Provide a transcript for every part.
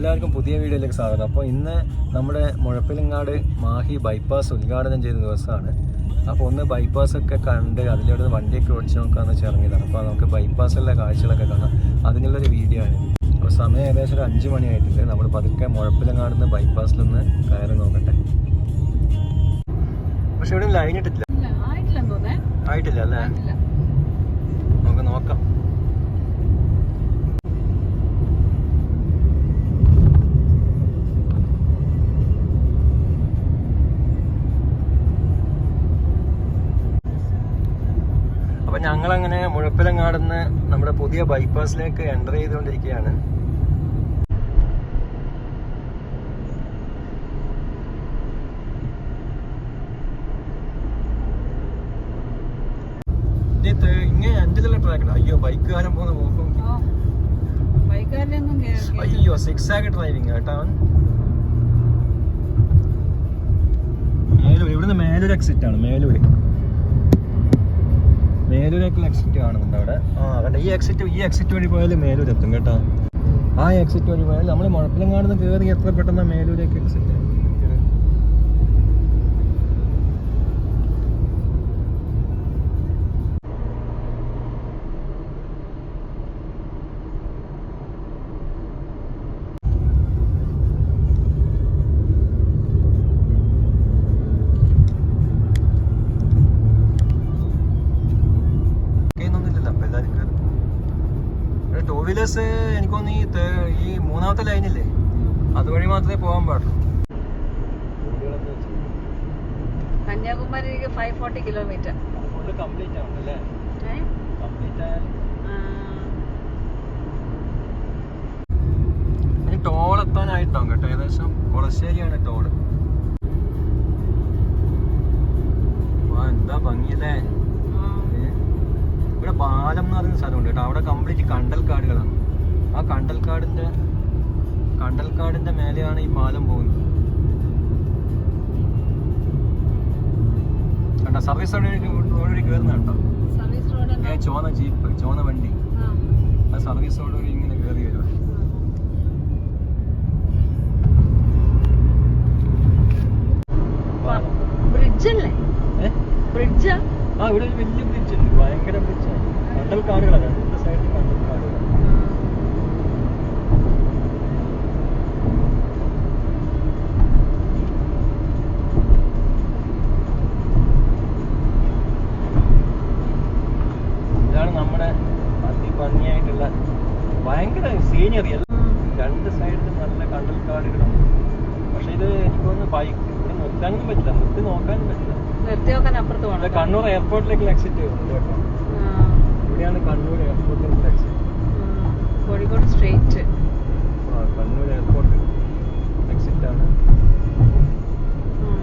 എല്ലാവർക്കും പുതിയ വീഡിയോയിലേക്ക് സ്വാഗതം. അപ്പോൾ ഇന്ന് നമ്മുടെ മുഴപ്പിലങ്ങാട് മാഹി ബൈപ്പാസ് ഉദ്ഘാടനം ചെയ്ത ദിവസമാണ്. അപ്പോൾ ഒന്ന് ബൈപ്പാസ് ഒക്കെ കണ്ട് അതിലൂടെ വണ്ടിയൊക്കെ ഓടിച്ച് നോക്കാമെന്ന് വെച്ച് ഇറങ്ങിയതാണ്. അപ്പോൾ നമുക്ക് ബൈപ്പാസിലെ കാഴ്ചകളൊക്കെ കാണാം. അതിനുള്ളൊരു വീഡിയോ ആണ്. അപ്പോൾ സമയം ഏകദേശം ഒരു അഞ്ച് മണിയായിട്ടുണ്ട് നമ്മൾ പതുക്കെ മുഴപ്പിലങ്ങാട് നിന്ന് ബൈപ്പാസിലൊന്ന് കയറി നോക്കട്ടെ. പക്ഷെ ഇവിടെ ലൈൻ ഇട്ടിട്ടില്ല. ആയിട്ടില്ല അല്ലേ ആയിട്ടില്ല. നമുക്ക് നോക്കാം അപ്പൊ ഞങ്ങൾ അങ്ങനെ മുഴപ്പിലങ്ങാടുന്ന് നമ്മുടെ പുതിയ ബൈപ്പാസിലേക്ക് എന്റർ ചെയ്തുകൊണ്ടിരിക്കുകയാണ്. അയ്യോ ബൈക്കുകാരൻ പോകുന്ന പോക്കും. അയ്യോ സിക്സ് ആക്ക് ഡ്രൈവിംഗ് കേട്ടോ അവൻ. മേലൂർ ഇവിടുന്ന് മേലൂർ എക്സിറ്റ് ആണ് മേലൂര്. മേലൂരേക്കുള്ള എക്സിറ്റ് കാണുന്നുണ്ട് അവിടെ. ആ കണ്ട? ഈ എക്സിറ്റ് ഈ എക്സിറ്റ് വഴി പോയാൽ മേലൂർ എത്തും കേട്ടോ. ആ എക്സിറ്റ് വഴി പോയാൽ നമ്മൾ കാണുന്ന കയറി എത്ര പെട്ടെന്ന് മേലൂരേക്ക് എക്സിറ്റ് ടൂ എനിക്ക് തോന്നുന്നു ഈ മൂന്നാമത്തെ ലൈനില്ലേ അതുവഴി മാത്രമേ പോകാൻ പാടുള്ളൂ. കന്യാകുമാരിക്ക് ഫൈവ് ഫോർട്ടി കിലോമീറ്റർ കംപ്ലീറ്റ് ആവണ്ടല്ലേ കംപ്ലീറ്റ് ആയാൽ ടോൾ എത്താനായിട്ടാവും കേട്ടോ. ഏകദേശം കൊളശ്ശേരിയാണ് ടോൾ വാ എന്താ ഭംഗിയല്ലേ ഏ? ഇവിടെ പാലം എന്ന് പറയുന്ന സ്ഥലമുണ്ട് കേട്ടോ. അവിടെ കംപ്ലീറ്റ് കണ്ടൽക്കാടുകളാണ് ആ കണ്ടൽക്കാടിന്റെ കണ്ടൽക്കാടിന്റെ മേലെയാണ് ഈ പാലം പോകുന്നത്. കണ്ടോ? സർവീസ് റോഡ് വഴി കയറുന്ന കേട്ടോ ഏ ചോന ജീപ്പ് ചോന വണ്ടി. ആ. സർവീസ് റോഡ് വഴി ഇങ്ങനെ കയറി വരുവാ ബ്രിഡ്ജ് അല്ലേ ഏ? ബ്രിഡ്ജ്? ആ ഇവിടെ ഒരു വലിയ ബ്രിഡ്ജ് ഉണ്ട്. ഭയങ്കര ബ്രിഡ്ജാണ്. കണ്ടൽക്കാടുകളാണ് രണ്ട് സൈഡിൽ കണ്ടൽക്കാടുകൾ ഇതാണ് നമ്മുടെ അതിഭംഗിയായിട്ടുള്ള ഭയങ്കര സീനറി അല്ല. രണ്ട് സൈഡിലും നല്ല കണ്ടൽക്കാടുകളും പക്ഷെ ഇത് എനിക്ക് തോന്നുന്നു ബൈക്ക് ഇവിടെ നിർത്താനൊന്നും പറ്റില്ല. നിർത്തി നോക്കാനും പറ്റില്ല. നിർത്തി നോക്കാൻ അപ്പുറത്ത് കണ്ണൂർ എയർപോർട്ടിലേക്ക് എക്സിറ്റ് ഉണ്ട് കേട്ടോ ഇവിടെയാണ് Kannur എയർപോർട്ടിലേക്കുള്ള taxi Kozhikode straight Kannur airport exit ആണ്.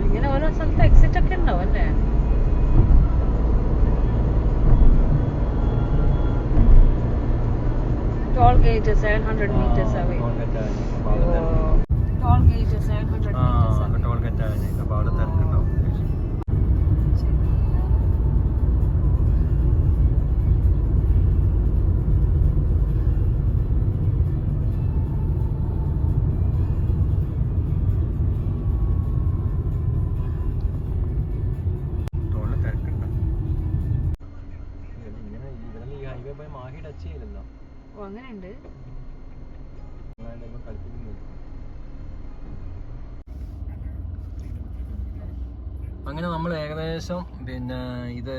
ഇങ്ങനെ ഓരോ സ്ഥലത്ത് എക്സിറ്റ് ഒക്കെ ഉണ്ടാവും അല്ലേ? Toll gate seven hundred meters away toll ഓ അങ്ങനെയുണ്ട്. ഉണ്ട് അങ്ങനെ നമ്മൾ ഏകദേശം പിന്നെ ഇത്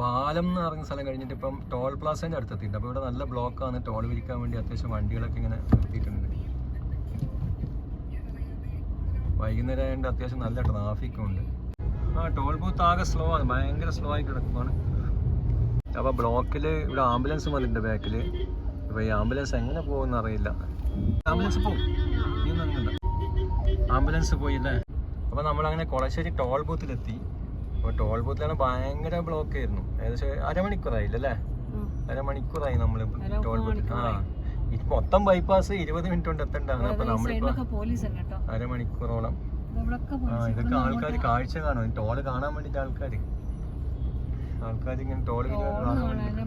ബാലം എന്ന് പറഞ്ഞ സ്ഥലം കഴിഞ്ഞിട്ട് ഇപ്പം ടോൾ പ്ലാസേന്റെ അടുത്തെത്തിയിട്ടുണ്ട്. അപ്പോൾ ഇവിടെ നല്ല ബ്ലോക്കാണ്. ടോൾ വിരിക്കാൻ വേണ്ടി അത്യാവശ്യം വണ്ടികളൊക്കെ ഇങ്ങനെ നിർത്തിയിട്ടുണ്ട് വൈകുന്നേരം ആയതുകൊണ്ട് അത്യാവശ്യം നല്ല ട്രാഫിക്കും ഉണ്ട്. ആ ടോൾ ബൂത്ത് ആകെ സ്ലോ ആണ്. ഭയങ്കര സ്ലോ ആയി കിടക്കുവാണ്. അപ്പോൾ ബ്ലോക്കിൽ ഇവിടെ ആംബുലൻസ് വന്നിട്ടുണ്ട് ബാക്കിൽ അപ്പോൾ ഈ ആംബുലൻസ് എങ്ങനെ പോകുമെന്ന് അറിയില്ല. ആംബുലൻസ് പോകും നീ. ആംബുലൻസ് പോയില്ലേ അപ്പോൾ നമ്മളങ്ങനെ കൊളശ്ശേരി ടോൾ ബൂത്തിലെത്തി അപ്പോൾ ടോൾ ബൂത്തിലാണ് ഭയങ്കര ബ്ലോക്ക് ആയിരുന്നു. ഏകദേശം അരമണിക്കൂറായില്ല അല്ലേ? അരമണിക്കൂറായി നമ്മൾ ടോൾ ബൂത്ത് ആ. മൊത്തം ബൈപ്പാസ് ഇരുപത് മിനിറ്റ് കൊണ്ട് പോലീസ് ഉണ്ട് കേട്ടോ അരമണിക്കൂറോളം. ഇതൊക്കെ ആൾക്കാർ കാഴ്ച കാണും. ടോൾ കാണാൻ വേണ്ടിട്ട് ആൾക്കാർ ആൾക്കാർ ഇങ്ങനെ ടോൾ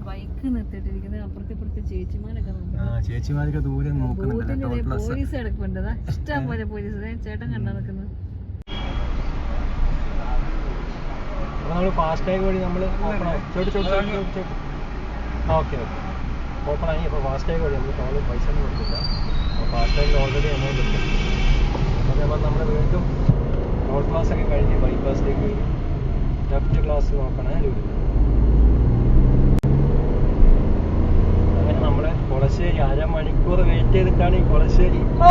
ബൈക്ക് നിർത്തിയിട്ടിരിക്കുന്നത് അപ്പുറത്തെ ഇപ്പുറത്തെ ചേച്ചിമാരൊക്കെ ആ ചേച്ചിമാരൊക്കെ ദൂരെ നോക്കുന്നുണ്ടല്ലേ ടോൾ പ്ലസ്. പോലീസ് കിടക്കുന്നുണ്ട് ഇഷ്ടം പോലെ പോലീസ്. ചേട്ടൻ കണ്ടാ നിൽക്കുന്നത്. അപ്പോൾ നമ്മൾ ഫാസ്ടാഗ് വഴി നമ്മൾ ഓപ്പൺ ആയി. ചോട്ട് ചോട്ട് ചോട്ട് ചോട്ട് ചോട്ട് ആ ഓക്കെ ഓക്കെ. ഓപ്പൺ ആയി. അപ്പോൾ ഫാസ്ടാഗ് വഴി നമ്മൾ ടോൾ പൈസ ഒന്നും അപ്പോൾ ഫാസ്ടാഗിൽ ഓൾറെഡി എമൗണ്ട് ഉണ്ട്. അതേപോലെ നമ്മൾ വീണ്ടും ടോൾ ക്ലാസ് ഒക്കെ കഴിഞ്ഞ് ബൈപ്പാസിലേക്ക് ലെഫ്റ്റ് ക്ലാസ് നോക്കണേ. ലൂര് അങ്ങനെ നമ്മളെ കൊളശ്ശേരി അരമണിക്കൂർ ഈ കൊളശ്ശേരി ഓ.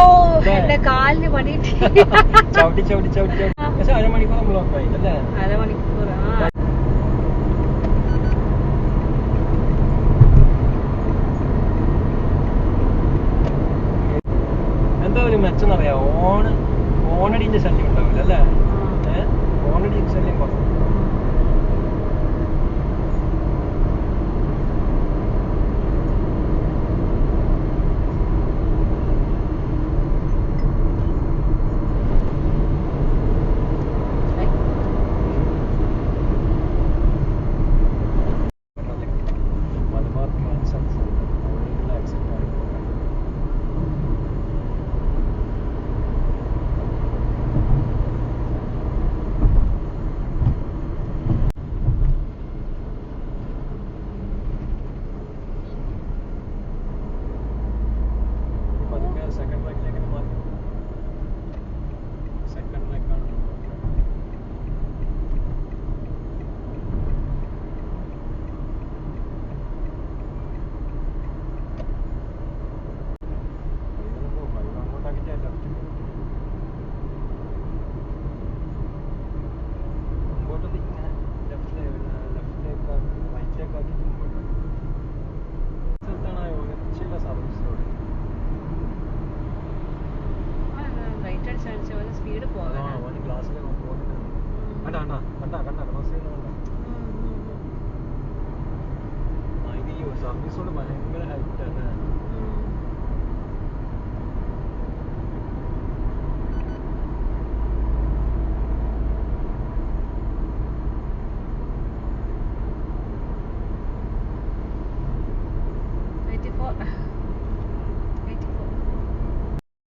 എന്റെ കാലിന് പണിയിട്ട്. ചവിട്ടി ചവിട്ടി ചവിട്ടി ചവിട്ടി. പക്ഷെ അരമണിക്കൂർ നമ്മൾ ആയി അല്ലേ? അരമണിക്കൂർ കണ്ട കണ്ട ക്രോസ് ചെയ്യുന്ന കണ്ട. ഇത് ഈ സർവീസ് ഭയങ്കര ഹൈറ്റ് ആണ്